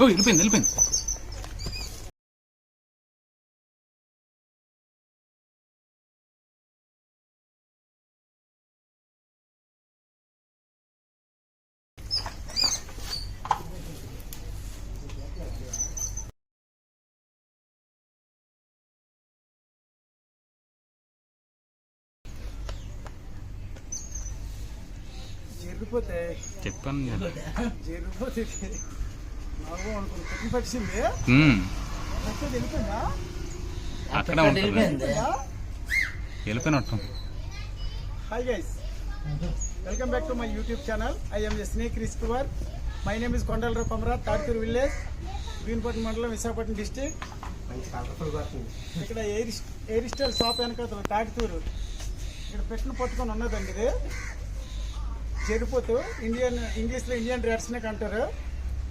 ఓ వెళ్ళిపోయింది వెళ్ళిపోయింది. చెప్పాను అక్కడ? వెళ్ళిపోయినట్టు. Hi guys welcome back to my YouTube channel I am snake రిస్ Kumar my name is Kondalarao Komara Tadturu village Bheemunipatnam మండలం Visakhapatnam district ఇక్కడ air air style shop వెనకాల తాటితూరు ఇక్కడ పెట్టిన పట్టుకొని ఉన్నదండి ఇది. చెరిపోతూ ఇండియన్ ఇంగ్లీష్లో ఇండియన్ రేట్స్నే అంటారు